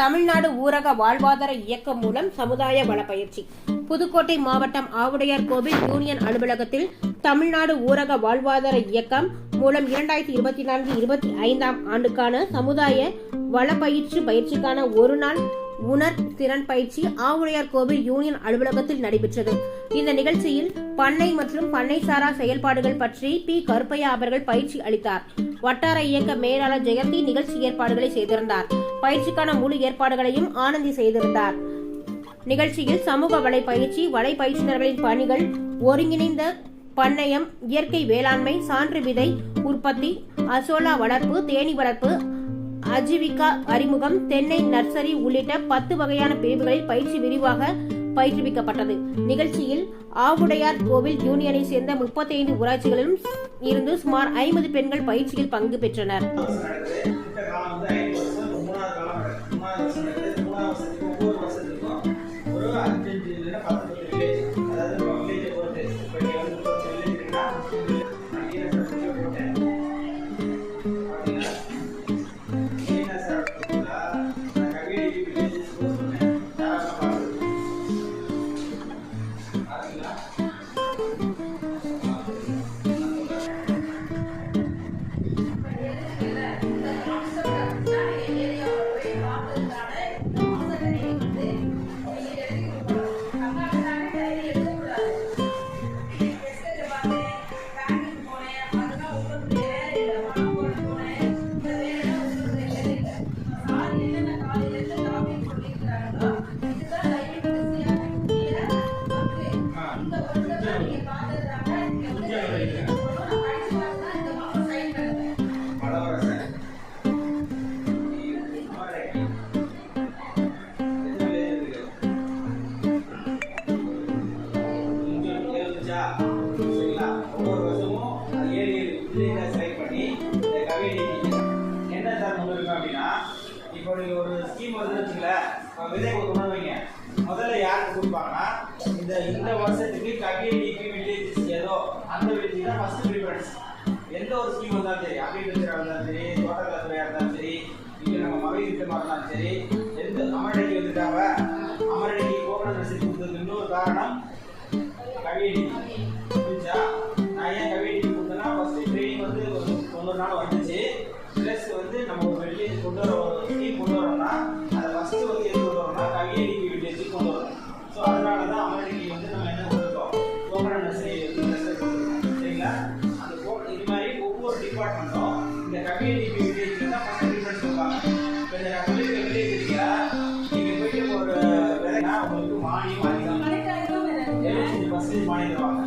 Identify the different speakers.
Speaker 1: தமிழ்நாடு ஊரக வாழ்வாதார இயக்கம் மூலம் சமுதாய வளப்பயிற்சி. புதுக்கோட்டை மாவட்டம் ஆவுடையார் கோவில் யூனியன் அலுவலகத்தில் தமிழ்நாடு ஊரக வாழ்வாதார இயக்கம் மூலம் இரண்டாயிரத்தி இருபத்தி நான்கு இருபத்தி ஐந்தாம் ஆண்டுக்கான சமுதாய வளப்பயிற்சி பயிற்சிக்கான ஒரு நாள் உணர் திறன் பயிற்சி ஆவுடையார் கோவில் யூனியன் அலுவலகத்தில் நடைபெற்றது. இந்த நிகழ்ச்சியில் பண்ணை மற்றும் பண்ணை சாரா செயல்பாடுகள் பற்றி பி. கருப்பையா அவர்கள் பயிற்சி அளித்தார். வட்டார இயக்க மேலாளர் ஜெயந்தி நிகழ்ச்சி ஏற்பாடுகளை செய்திருந்தார். பயிற்சிக்கான முழு ஏற்பாடுகளையும் ஆனந்தி செய்திருந்தார். நிகழ்ச்சியில் சமூக வலை பயிற்சி வலை பயிற்சியாளர்களின் பணிகள் ஒருங்கிணைந்த பண்ணையம் இயற்கை வேளாண்மை சான்று விதை உற்பத்தி அசோலா வளர்ப்பு தேனி வளர்ப்பு அஜீவிகா அறிமுகம் தென்னை நர்சரி உள்ளிட்ட பத்து வகையான பிரிவுகளில் பயிற்சி விரிவாக பயிற்றுவிக்கப்பட்டது. நிகழ்ச்சியில் ஆவுடையார் கோவில் யூனியனை சேர்ந்த முப்பத்தி ஐந்து ஊராட்சிகளிலும் இருந்து சுமார் ஐம்பது பெண்கள் பயிற்சியில் பங்கு பெற்றனர்.
Speaker 2: இப்போ நீங்கள் ஒரு ஸ்கீம் வந்து வச்சுக்கல விதை கொடுக்கணும்னு வைங்க. முதல்ல யாருக்கு கொடுப்பாங்கன்னா இந்த இந்த வருஷத்துக்கு கவிதைக்கு வில்லேஜஸ் ஏதோ அந்த வில்லேஜ் தான் ஃபர்ஸ்ட் ப்ரிஃபரன்ஸ் எந்த ஒரு ஸ்கீம் வந்தாலும் சரி அக்ரிகல்ச்சராக இருந்தாலும் சரி தோட்டக்கலைத்துறையாக இருந்தாலும் சரி இல்லை நம்ம மகளிர் திட்டமாக இருந்தாலும் சரி எந்த அமரடிக்கு வந்துட்டாங்க அமரடிக்கு கோகனட் நர்சரி கொடுத்ததுக்கு இன்னொரு காரணம் கவிடி புரிஞ்சா நான் ஏன் கவியடி கொடுத்தேன்னா ஃபஸ்ட்டு ட்ரெயினிங் வந்து ஒரு தொண்ணூறு நாள் வந்துச்சு. ப்ளஸ் வந்து நம்ம ஒரு வெளியே கொண்டு வர ஒரு ஸ்கீம் கொண்டு இருக்கும் இந்த கபில டிபி வில்லேஜில் தான் ஃபஸ்ட் டிஃப்ரெண்ட் சொல்லுவாங்க இப்போ இந்த கபில வில்லேஜ்லையா நீங்கள் போயிட்டு ஒரு விலைனா உங்களுக்கு மானியம் அதிகம் எழுபத்தஞ்சு பர்சன்டேஜ் மானியம் தருவாங்க